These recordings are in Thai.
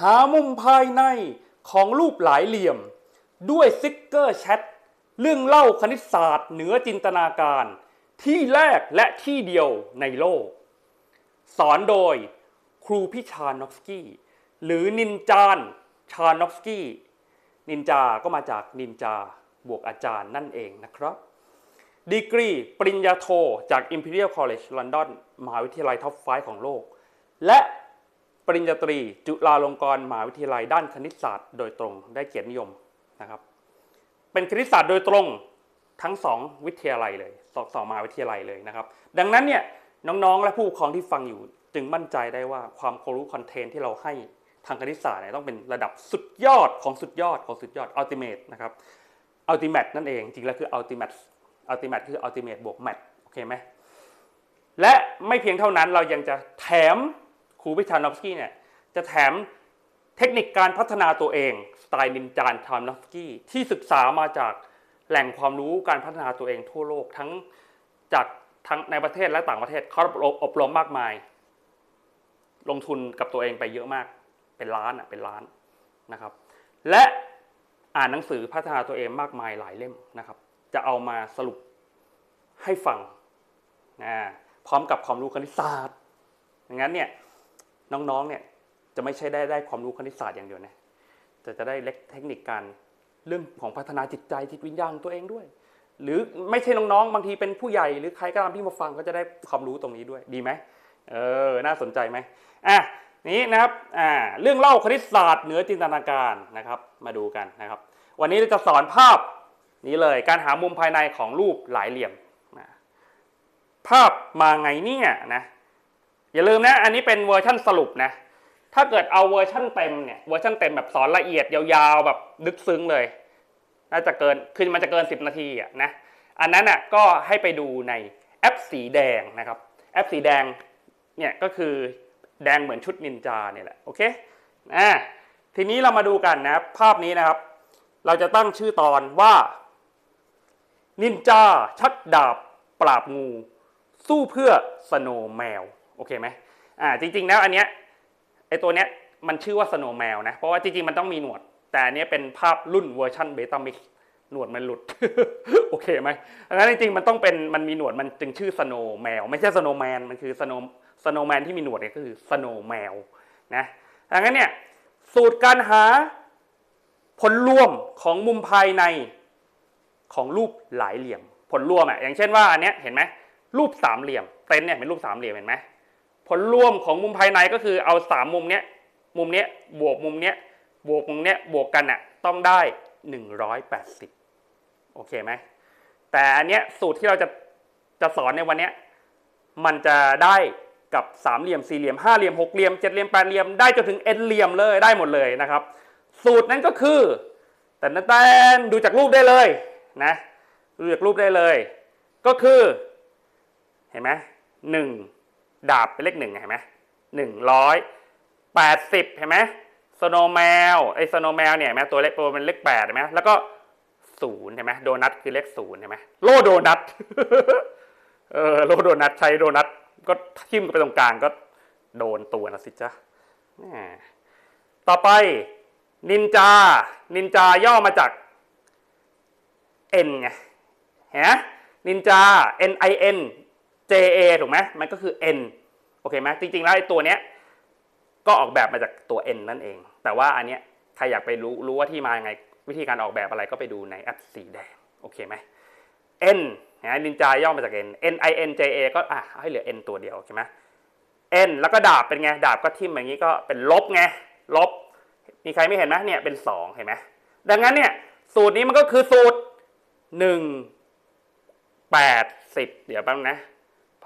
หามุมภายในของรูปหลายเหลี่ยม ด้วยซิกเกอร์แชทเรื่องเล่าคณิตศาสตร์เหนือจินตนาการ ที่แรกและที่เดียวในโลก สอนโดยครูพิชานอฟสกี้ หรือนินจานชานอฟสกี้ นินจาก็มาจากนินจาบวกอาจารย์นั่นเองนะครับ ดีกรีปริญญาโทจาก Imperial College London มหาวิทยาลัยท็อป5ของโลก และ ปริญญาตรี จุฬาลงกรณ์มหาวิทยาลัยด้านคณิตศาสตร์โดยตรงได้เกียรตินิยมนะครับ เป็นคณิตศาสตร์โดยตรงทั้งสองวิทยาลัยเลยสองสองมหาวิทยาลัยเลยนะครับ ดังนั้นเนี่ยน้องๆ และผู้ปกครองที่ฟังอยู่ จึงมั่นใจได้ว่าความรู้คอนเทนต์ที่เราให้ทางคณิตศาสตร์เนี่ยต้องเป็นระดับสุดยอดของสุดยอดของสุดยอดอัลติเมทนะครับอัลติเมทนั่นเองจริงแล้วคืออัลติเมทอัลติเมทคืออัลติเมทบวกแมทโอเคไหมและไม่เพียงเท่านั้นเรายังจะแถม รูพิชานอฟสกี้เนี่ยจะแถมเทคนิคการพัฒนาตัวเอง สไตล์นินจานทานอฟสกี้ที่ศึกษามาจากแหล่งความรู้การพัฒนาตัวเองทั่วโลกทั้งจากทั้งในประเทศและต่างประเทศเขาอบรมมากมาย ลงทุนกับตัวเองไปเยอะมาก เป็นล้านอะเป็นล้านนะครับ และอ่านหนังสือพัฒนาตัวเองมากมายหลายเล่มนะครับ จะเอามาสรุปให้ฟังนะพร้อมกับความรู้คณิตศาสตร์อย่างนั้นเนี่ย น้องๆเนี่ยจะไม่ใช่ได้ได้ความรู้คณิตศาสตร์อย่างเดียวนะแต่จะได้เล็กเทคนิคการเรื่องของพัฒนาจิตใจจิตวิญญาณตัวเองด้วย หรือไม่ใช่น้องๆบางทีเป็นผู้ใหญ่หรือใครก็ตามที่มาฟังก็จะได้ความรู้ตรงนี้ด้วยดีไหมเออน่าสนใจไหมอะนี้นะครับอ่าเรื่องเล่าคณิตศาสตร์เหนือจินตนาการนะครับมาดูกันนะครับ วันนี้เราจะสอนภาพนี้เลยการหามุมภายในของรูปหลายเหลี่ยม ภาพมาไงเนี่ยนะ อย่าลืมนะ อันนี้เป็นเวอร์ชั่นสรุปนะ ถ้าเกิดเอาเวอร์ชั่นเต็มเนี่ย เวอร์ชันเต็มแบบสอนละเอียดยาวๆแบบลึกซึ้งเลย น่าจะเกิน คือมันจะเกิน 10 นาทีอะนะ อันนั้นอะก็ให้ไปดูในแอปสีแดงนะครับ แอปสีแดงเนี่ยก็คือแดงเหมือนชุดนินจาเนี่ยแหละ โอเค อ่า ทีนี้เรามาดูกันนะภาพนี้นะครับ เราจะตั้งชื่อตอนว่า นินจาชักดาบปราบงู สู้เพื่อสโนแมว โอเคไหมอ่าจริงๆแล้วอันเนี้ยไอตัวเนี้ยมันชื่อว่าสโนแมวนะ เพราะว่าจริงๆมันต้องมีหนวด แต่อันเนี้ยเป็นภาพรุ่นเวอร์ชันเบต้ามิกหนวดมันหลุด โอเคไหมดังนั้นจริงๆมันต้องเป็นมันมีหนวดมันจึงชื่อสโนแมว ไม่ใช่สโนแมนมันคือสโนสโนแมนที่มีหนวดเนี่ยก็คือสโนแมวนะดังนั้นเนี่ยสูตรการหาผลรวมของมุมภายในของรูปหลายเหลี่ยม ผลรวมอะอย่างเช่นว่าอันเนี้ยเห็นไหมรูปสามเหลี่ยมเต็นท์เนี่ยเป็นรูปสามเหลี่ยมเห็นไหม ผลรวมของมุมภายในก็คือเอาสามมุมเนี้ยมุมเนี้ยบวกมุมเนี้ยบวกมุมเนี้ยบวกกันอะต้องได้ 180 โอเคไหมแต่อันเนี้ยสูตรที่เราจะจะสอนในวันเนี้ยมันจะได้กับสามเหลี่ยมสี่เหลี่ยมห้าเหลี่ยมหกเหลี่ยมเจ็ดเหลี่ยมแปดเหลี่ยมได้จนถึงเอ็นเหลี่ยมเลยได้หมดเลยนะครับ สูตรนั้นก็คือ แต่นั่นแต่ดูจากรูปได้เลยนะดูจากรูปได้เลย ก็คือ เห็นไหมหนึ่ง ดาบเป็นเลขหนึ่งเห็นไหมหนึ่งร้อยแปดสิบเห็นไหมสโนแมวไอ้สโนแมวเนี่ยเห็นไหมตัวเลขตัวเป็นเลขแปดเห็นไหมแล้วก็ศูนย์เห็นไหมโดนัทคือเลขศูนย์เห็นไหมโลโดนัทเออโลโดนัทใช้โดนัทก็ทิ่มไปตรงกลางก็โดนตัวนะสิจ๊ะแหม่ต่อไปนินจา นินจาย่อมาจาก N ไงเห็นไหมนินจา N I N J A ถูกไหมมันก็คือ N โอเคไหมจริงๆแล้วไอ้ตัวเนี้ยก็ออกแบบมาจากตัว N นั่นเอง แต่ว่าอันเนี้ยใครอยากไปรู้รู้ว่าที่มายังไงวิธีการออกแบบอะไรก็ไปดูในแอปสีแดงโอเคไหม N นะนินจาย่อมาจาก N N I N J A ก็อะให้เหลือ N ตัวเดียวใช่ไหม N แล้วก็ดาบเป็นไง ดาบก็ทิ่มอย่างนี้ก็เป็นลบไง ลบ มีใครไม่เห็นไหมเนี่ยเป็นสองเห็นไหมดังนั้นเนี่ยสูตรนี้มันก็คือสูตรหนึ่งแปดสิบเดี๋ยวแป๊บนะ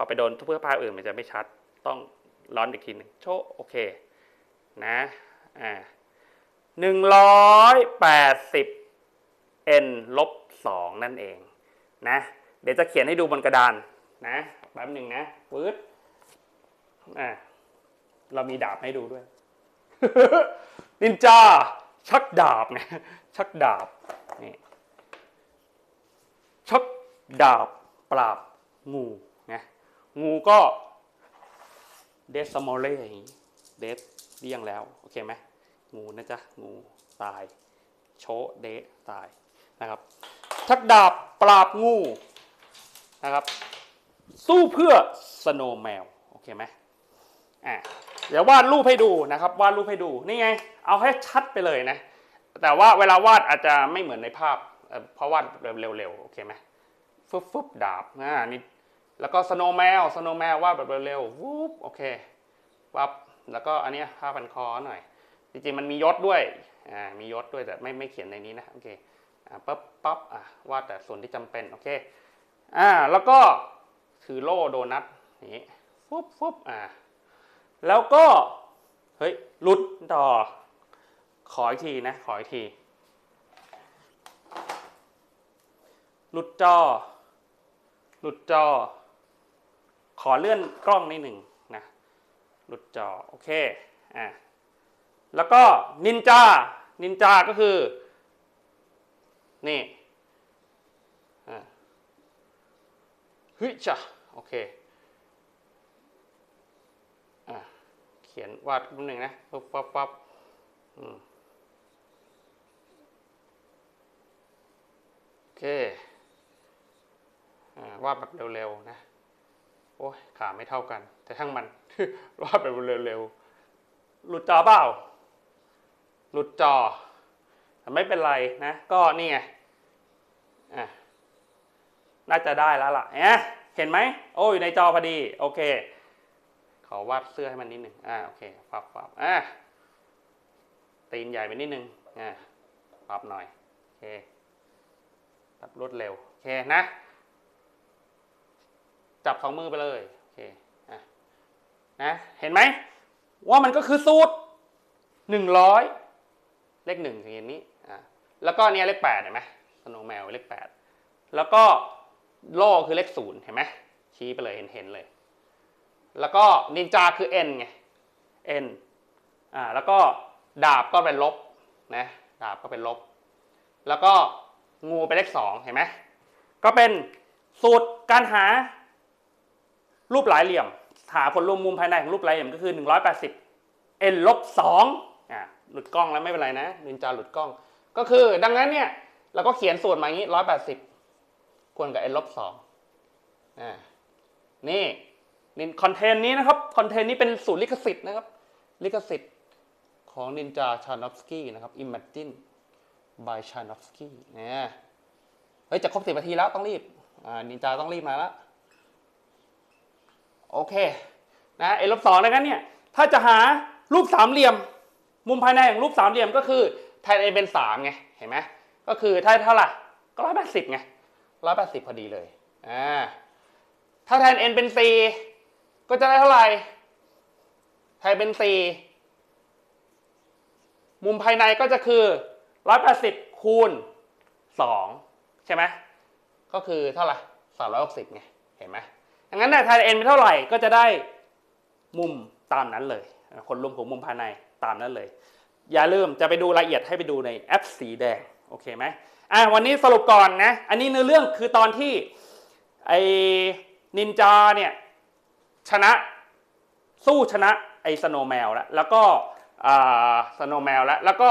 อไปโดนเพื่อภาพอื่นมันจะไม่ชัด ต้องร้อนอีกทีหนึ่งโชว์โอเคนะอ่าหนึ่งร้อยแปดสิบ n ลบสองนั่นเองนะเดี๋ยวจะเขียนให้ดูบนกระดานนะแป๊บหนึ่งนะปื๊ดอ่าเรามีดาบให้ดูด้วย นินจา ชักดาบไงชักดาบนี่ชักดาบ ปราบงู งูก็เดสมอลเล่อย่างนี้เดสเลี่ยงแล้ว โอเคไหมงูนะจ๊ะ งูตาย โชเดะตายนะครับชักดาบปราบงูนะครับ สู้เพื่อสโนว์แมว โอเคไหมอะเดี๋ยววาดรูปให้ดูนะครับ วาดรูปให้ดู นี่ไง เอาให้ชัดไปเลยนะ แต่ว่าเวลาวาดอาจจะไม่เหมือนในภาพเอ่อเพราะวาดเร็วๆ โอเคไหมฟึบฟึบดาบอ่านี่ แล้วก็สโนว์แมวสโนว์แมววาดแบบเร็วๆวูบโอเควับแล้วก็อันนี้ผ้าพันคอหน่อย จริงๆมันมียศด้วยอ่ามียศด้วยแต่ไม่ไม่เขียนในนี้นะโอเคอ่าปั๊บปั๊บอ่าวาดแต่ส่วนที่จำเป็นโอเคอ่าแล้วก็ถือโล่โดนัทนี้ฟุบฟุบอ่าแล้วก็เฮ้ยหลุดต่อขออีกทีนะขออีกทีหลุดจอหลุดจอ ขอเลื่อนกล้องนิดหนึ่งนะหลุดจอโอเคอ่าแล้วก็นินจานินจาก็คือนี่อ่าฮ้ยจ้ะโอเคอ่าเขียนวาดนิดหนึ่งนะปั๊บปั๊บปั๊บอืมโอเคอ่าวาดแบบเร็วๆนะ อ้ยขาไม่เท่ากัน แต่ช่างมันวาดแบบเร็วๆหลุดจอเปล่า หลุดจอแต่ไม่เป็นไรนะ ก็นี่ไงอะน่าจะได้แล้วล่ะเอ๊ะเห็นไหมโอ้อยู่ในจอพอดี โอเค ขอวาดเสื้อให้มันนิดหนึ่งอ่าโอเคปับปับอะตีนใหญ่ไปนิดหนึ่งอ่าปรับหน่อย โอเคแบบรวดเร็ว โอเคนะ จับสองมือไปเลยโอเคนะเห็นไหมว่ามันก็คือสูตรหนึ่งร้อยเลขหนึ่งอย่างนี้อะแล้วก็เนี่ยเลขแปดเห็นไหมสโนว์แมวเลขแปดแล้วก็โล่คือเลขศูนย์เห็นไหมชี้ไปเลยเห็นเห็นเลย แล้วก็นินจาคือ n ไง n อ่าแล้วก็ดาบก็เป็นลบนะดาบก็เป็นลบ แล้วก็งูเป็นเลขสองเห็นไหมก็เป็นสูตรการหา รูปหลายเหลี่ยม หาผลรวมมุมภายในของรูปหลายเหลี่ยมก็คือ 180 n ลบ2อ่าหลุดกล้องแล้วไม่เป็นไรนะนินจาหลุดกล้อง ก็คือดังนั้นเนี่ยเราก็เขียนสูตรมาอย่างนี้ 180ควรกับ n ลบ2อ่านี่นี่คอนเทนต์นี้นะครับ คอนเทนต์นี้เป็นสูตรลิขสิทธิ์นะครับ ลิขสิทธิ์ของนินจาชานอฟสกี้นะครับ Imagine by ชานอฟสกี้เนี่ยเฮ้ยจะครบสิบนาทีแล้วต้องรีบ อ่า นินจาต้องรีบมาแล้ว โอเคนะเอลบสองดังนั้นเนี่ยถ้าจะหารูปสามเหลี่ยม มุมภายในของรูปสามเหลี่ยมก็คือแทน a เป็นสามไงเห็นไหมก็คือถ้าเท่าไหร่ก็ร้อยแปดสิบไงร้อยแปดสิบพอดีเลยอ่าถ้าแทน n เป็น4ก็จะได้เท่าไหร่แทนเป็น4มุมภายในก็จะคือ180คูณ2ใช่ไหมก็คือเท่าไหร่360ไงเห็นไหม ดังนั้นเนี่ยแทน n เป็นเท่าไหร่ก็จะได้มุมตามนั้นเลยผลรวมของมุมภายในตามนั้นเลย อย่าลืมจะไปดูรายละเอียดให้ไปดูในแอปสีแดงโอเคไหมอะวันนี้สรุปก่อนนะอันนี้เนื้อเรื่องคือตอนที่ไอ้นินจาเนี่ยชนะสู้ชนะไอ้สโนว์แมวแล้วแล้วก็สโนว์แมวแล้วแล้วก็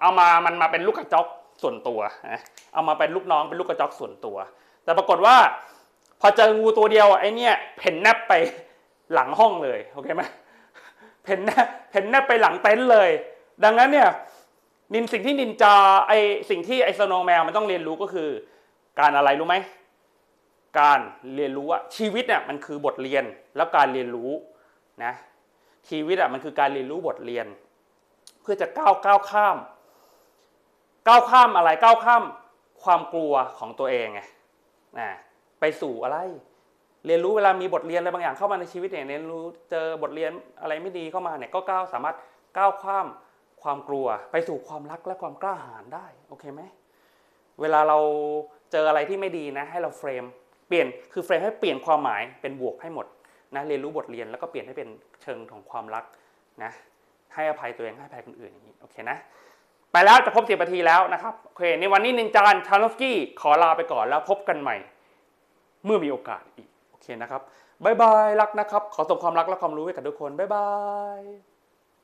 เอามามันมาเป็นลูกกระจอกส่วนตัว เอามาเป็นลูกน้องเป็นลูกกระจอกส่วนตัว แต่ปรากฏว่า พอเจองูตัวเดียวไอ้เนี่ยเพ่นแนบไปหลังห้องเลยโอเคไหมเพ่นแนบเพ่นแนบไปหลังเต็นท์เลย ดังนั้นเนี่ยนินสิ่งที่นินจาไอสิ่งที่ไอสโนแมวมันต้องเรียนรู้ก็คือ การอะไรรู้ไหมการเรียนรู้ว่าชีวิตเนี่ยมันคือบทเรียนแล้วการเรียนรู้นะชีวิตอะมันคือการเรียนรู้บทเรียน เพื่อจะก้าวก้าวข้าม ก้าวข้ามอะไรก้าวข้ามความกลัวของตัวเองไงนะ ไปสู่อะไร เรียนรู้เวลามีบทเรียนอะไรบางอย่างเข้ามาในชีวิตเนี่ยเรียนรู้เจอบทเรียนอะไรไม่ดีเข้ามาเนี่ยก็ก้าวสามารถก้าวข้ามความกลัว ไปสู่ความรักและความกล้าหาญได้โอเคไหมเวลาเราเจออะไรที่ไม่ดีนะ ให้เราเฟรมเปลี่ยนคือเฟรมให้เปลี่ยนความหมายเป็นบวกให้หมดนะเรียนรู้บทเรียนแล้วก็เปลี่ยนให้เป็นเชิงของความรักนะให้อภัยตัวเองให้อภัยคนอื่นอย่างนี้โอเคนะไปแล้วจะครบสิบนาทีแล้วนะครับโอเคในวันนี้นินจานชาลอฟสกี้ขอลาไปก่อนแล้วพบกันใหม่ เมื่อมีโอกาสอีก โอเคนะครับบายบายรักนะครับ ขอส่งความรักและความรู้ให้กับทุกคนบายบาย